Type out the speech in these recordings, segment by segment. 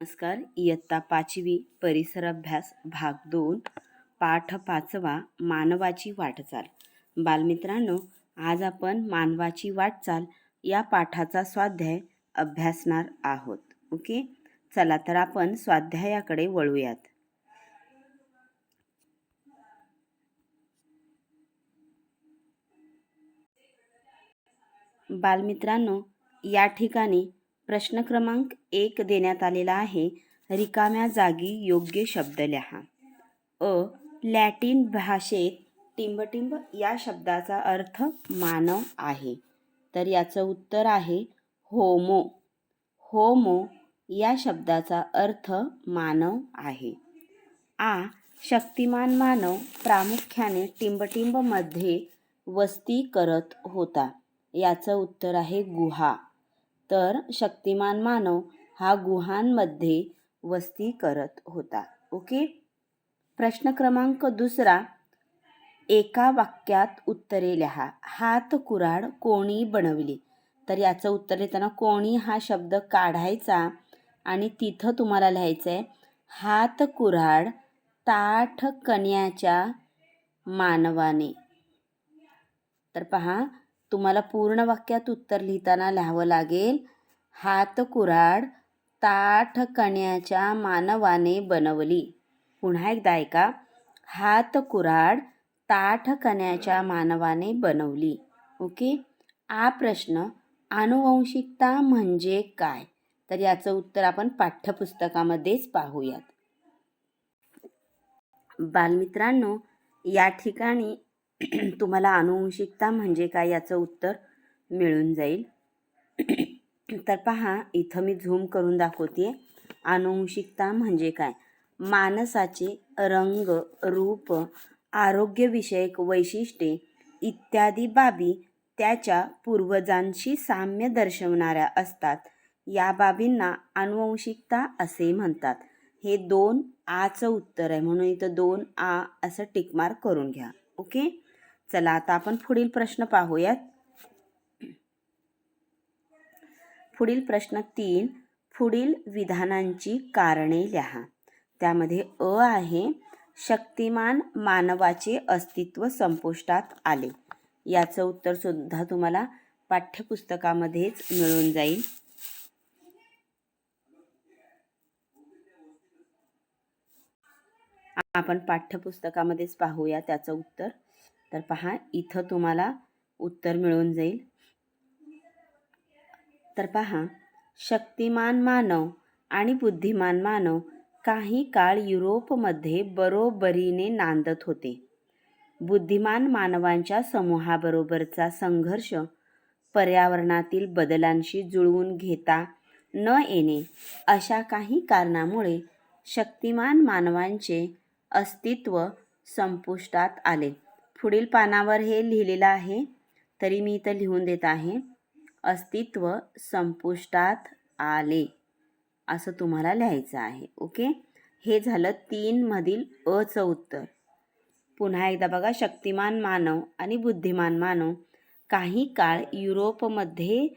नमस्कार. इयत्ता पाचवी परिसर अभ्यास भाग दोन पाठ पाचवा मानवाची वाटचाल. बालमित्रांनो आज आपण मानवाची वाटचाल या पाठाचा स्वाध्याय अभ्यासणार आहोत. ओके? चला तर आपण स्वाध्यायाकडे वळूयात. बालमित्रांनो या ठिकाणी प्रश्न क्रमांक एक देण्यात आलेला आहे. रिकाम्या जागी योग्य शब्द लिहा. अ. लॅटिन भाषेत टिंबटिंब या शब्दाचा अर्थ मानव आहे. तर याचं उत्तर आहे होमो. होमो या शब्दाचा अर्थ मानव आहे. आ. शक्तिमान मानव प्रामुख्याने टिंबटिंबमध्ये वस्ती करत होता. याचं उत्तर आहे गुहा. तर शक्तिमान मानव हा गुहांमध्ये वस्ती करत होता. ओके? प्रश्न क्रमांक दुसरा. एका वाक्यात उत्तरे लिहा. हात कुराड कोणी बनवली? तर याचं उत्तर लिहिताना कोणी हा शब्द काढायचा? आणि तिथं तुम्हाला लिहायचं आहे हात कुऱ्हाड ताठ कण्याच्या मानवाने. तर पहा तुम्हाला पूर्ण वाक्यात उत्तर लिहिताना लिहावं लागेल. हात कुराड ताठ कण्याच्या मानवाने बनवली. पुन्हा एकदा ऐका. हात कुराड ताठ कण्याच्या मानवाने बनवली. ओके? हा प्रश्न आनुवंशिकता म्हणजे काय? तर याचं उत्तर आपण पाठ्यपुस्तकामध्येच पाहूयात. बालमित्रांनो या ठिकाणी तुम्हाला आनुवंशिकता म्हणजे काय याचं उत्तर मिळून जाईल. तर पहा इथं मी झूम करून दाखवते आनुवंशिकता म्हणजे काय? माणसाचे रंग रूप आरोग्यविषयक वैशिष्ट्ये इत्यादी बाबी त्याच्या पूर्वजांशी साम्य दर्शवणाऱ्या असतात. या बाबींना आनुवंशिकता असे म्हणतात. हे दोन आचं उत्तर आहे. म्हणून इथं दोन आ असं टिकमार्क करून घ्या. ओके? चला आता आपण पुढील प्रश्न पाहूयात. पुढील प्रश्न तीन पुढील विधानांची कारणे लिहा. त्यामध्ये अ आहे शक्तिमान मानवाचे अस्तित्व संपुष्टात आले. याचं उत्तर सुद्धा तुम्हाला पाठ्यपुस्तकामध्येच मिळून जाईल. आपण पाठ्यपुस्तकामध्येच पाहूया त्याचं उत्तर. तर पहा इथं तुम्हाला उत्तर मिळून जाईल. तर पहा शक्तिमान मानव आणि बुद्धिमान मानव काही काळ युरोपमध्ये बरोबरीने नांदत होते. बुद्धिमान मानवांच्या समूहाबरोबरचा संघर्ष पर्यावरणातील बदलांशी जुळवून घेता न येणे अशा काही कारणामुळे शक्तिमान मानवांचे अस्तित्व संपुष्टात आले. पुढील पानावर हे लिहिलेलं आहे. तरी मी इथं लिहून देत आहे. अस्तित्व संपुष्टात आले. असं तुम्हाला लिहायचं आहे. ओके? हे झालं तीनमधील अचं उत्तर. पुन्हा एकदा बघा. शक्तिमान मानव आणि बुद्धिमान मानव. काही काळ युरोपमध्ये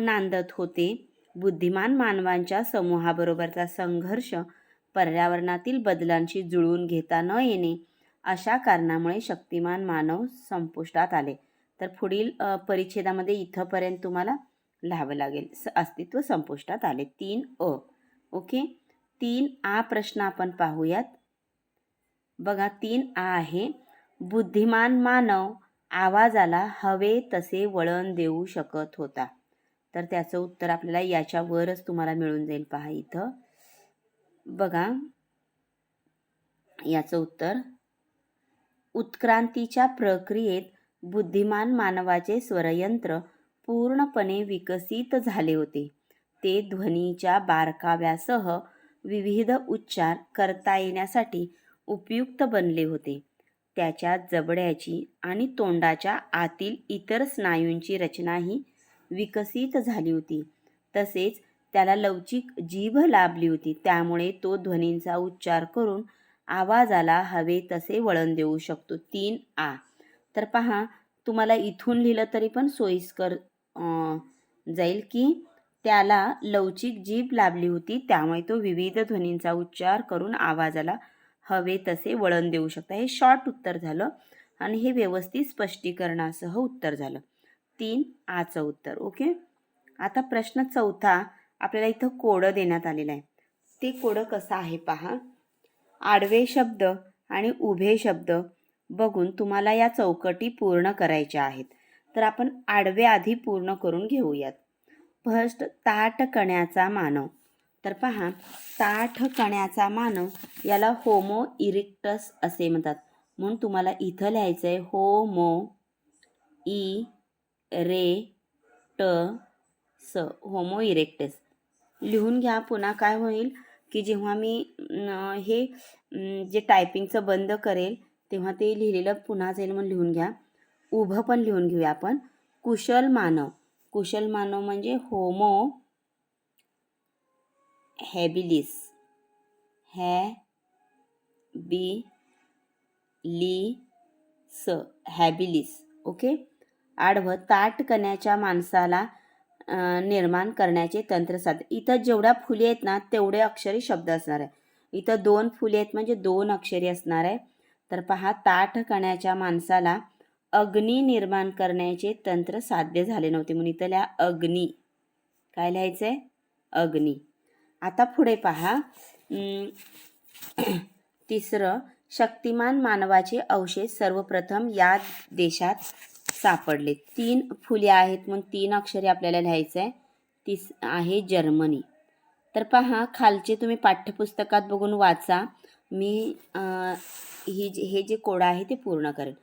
नांदत होते. बुद्धिमान मानवांच्या समूहाबरोबरचा संघर्ष पर्यावरणातील बदलांशी जुळवून घेता न येणे अशा कारणामुळे शक्तिमान मानव संपुष्टात आले. तर पुढील परिच्छेदामध्ये इथंपर्यंत तुम्हाला लिहावं लागेल. स अस्तित्व संपुष्टात आले. तीन अ. ओके? तीन आ प्रश्न आपण पाहूयात. बघा तीन आ आहे. बुद्धिमान मानव आवाजाला हवे तसे वळण देऊ शकत होता. तर त्याचं उत्तर आपल्याला याच्यावरच तुम्हाला मिळून जाईल पहा इथं. बघा. याचं उत्तर उत्क्रांतीच्या प्रक्रियेत बुद्धिमान मानवाचे स्वरयंत्र पूर्णपणे विकसित झाले होते. ते ध्वनीच्या बारकाव्यासह विविध उच्चार करता येण्यासाठी उपयुक्त बनले होते. त्याच्या जबड्याची आणि तोंडाच्या आतील इतर स्नायूंची रचनाही विकसित झाली होती. तसेच त्याला लवचिक जीभ लाभली होती. त्यामुळे तो ध्वनींचा उच्चार करून आवाजाला हवे तसे वळण देऊ शकतो. तीन आ. तर पहा तुम्हाला इथून लिहिलं तरी पण सोयीस्कर जाईल की त्याला लवचिक जीभ लाभली होती त्यामुळे तो विविध ध्वनींचा उच्चार करून आवाजाला हवे तसे वळण देऊ शकता. हे शॉर्ट उत्तर झालं आणि हे व्यवस्थित स्पष्टीकरणासह उत्तर झालं. तीन आचं उत्तर ओके? आता प्रश्न चौथा आपल्याला इथं कोडं देण्यात आलेलं आहे. ते कोडं कसं आहे पहा. आडवे शब्द आणि उभे शब्द बघून तुम्हाला या चौकटी पूर्ण करायच्या आहेत. तर आपण आडवे आधी पूर्ण करून घेऊयात. फर्स्ट ताठ कण्याचा मानव. तर पहा ताठ कण्याचा मानव याला होमो इरिक्टस असे म्हणतात. म्हणून तुम्हाला इथं लिहायचं आहे होमो इ रे ट स होमो इरेक्टस. लिहून घ्या पुन्हा काय होईल? की जेव्हा मी हे जे टायपिंगचं बंद करेल तेव्हा ते लिहिलेलं पुन्हा जाईल म्हणून लिहून घ्या. उभं पण लिहून घेऊया आपण. कुशल मानव. कुशल मानव म्हणजे होमो हॅबिलिस. हॅ बी ली स हॅबिलिस. ओके? आडवं ताट कण्याच्या माणसाला निर्माण करण्याचे तंत्र साध इथं जेवढ्या फुले आहेत ना तेवढे अक्षरी शब्द असणार आहे. इथं दोन फुले आहेत म्हणजे दोन अक्षरी असणार आहे. तर पहा ताठ कण्याच्या माणसाला अग्नी निर्माण करण्याचे तंत्र साध्य झाले नव्हते. म्हणून इथं लिहा अग्नी. काय लिहायचं आहे अग्नी. आता पुढे पहा. तिसरं शक्तिमान मानवाचे अवशेष सर्वप्रथम या देशात सापडले. तीन फुले आहेत म्हणून तीन अक्षरे आपल्याला लिहायचं आहे तीस आहे जर्मनी. तर पहा खालचे तुम्ही पाठ्यपुस्तकात बघून वाचा. मी ही जे हे जे कोड आहे ते पूर्ण करेन.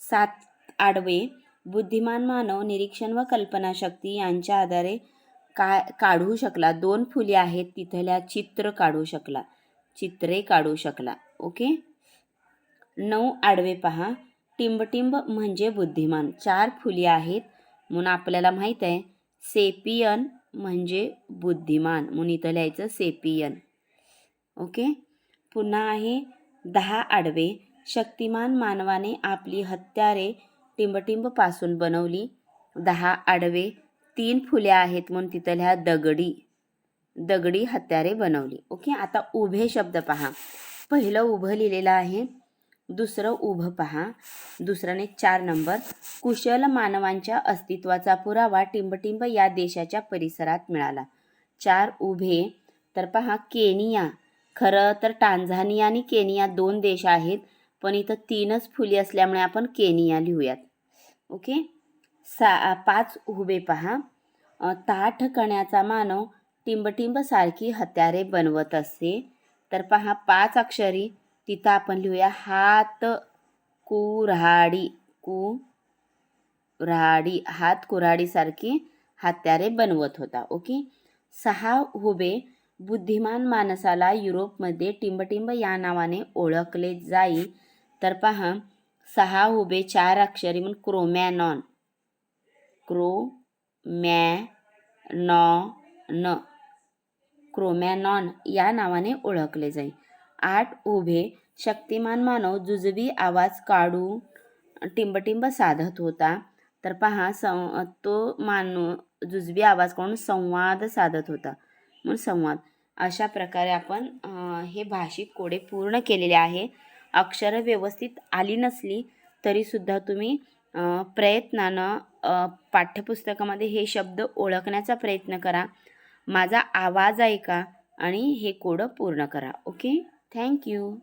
सात आडवे. बुद्धिमान मानव निरीक्षण व कल्पनाशक्ती यांच्या आधारे का काढू शकला. दोन फुले आहेत तिथल्या चित्र काढू शकला. चित्रे काढू शकला. ओके? नऊ आडवे पहा. टिंबटिंब म्हणजे बुद्धिमान. चार फुली आहेत. म्हणून आपल्याला माहीत आहे. सेपियन म्हणजे बुद्धिमान. म्हणून इथं लिहायचं सेपियन. ओके? पुन्हा आहे दहा आडवे. शक्तिमान मानवाने आपली हत्यारे टिंबटिंबपासून बनवली. दहा आडवे. तीन फुले आहेत. म्हणून तिथं लिहा दगडी. दगडी हत्यारे बनवली. ओके? आता उभे शब्द पहा. पहिलं उभं लिहिलेलं आहे. दुसरं उभं पहा. दुसऱ्याने चार नंबर. कुशल मानवांच्या अस्तित्वाचा पुरावा टिंबटिंब या देशाच्या परिसरात मिळाला. चार उभे. तर पहा केनिया. खरं तर टांझानिया आणि केनिया दोन देश आहेत पण इथं तीनच फुली असल्यामुळे आपण केनिया लिहूयात. ओके? सा पाच उभे पहा. ताठ कण्याचा मानव टिंबटिंब सारखी हत्यारे बनवत असते तर पहा पाच अक्षरी. तिथं आपण लिहूया हात कुऱ्हाडी कु राडी हात कुऱ्हाडीसारखी हत्यारे बनवत होता ओके? सहा हुबे बुद्धिमान माणसाला युरोपमध्ये टिंबटिंब या नावाने ओळखले जाई. तर पहा सहा हुबे चार अक्षरी म्हणून क्रोमॅनॉन क्रो मॅ नॉ न क्रोमॅनॉन या नावाने ओळखले जाई. आठ उभे शक्तिमान मानव जुजबी आवाज काढून टिंबटिंब साधत होता. तर पहा सं तो मानव जुजबी आवाज काढून संवाद साधत होता. म्हणून संवाद. अशा प्रकारे आपण हे भाषिक कोडे पूर्ण केलेले आहे. अक्षरं व्यवस्थित आली नसली तरीसुद्धा तुम्ही प्रयत्नानं पाठ्यपुस्तकामध्ये हे शब्द ओळखण्याचा प्रयत्न करा. माझा आवाज ऐका आणि हे कोडं पूर्ण करा. ओके? थँक्यू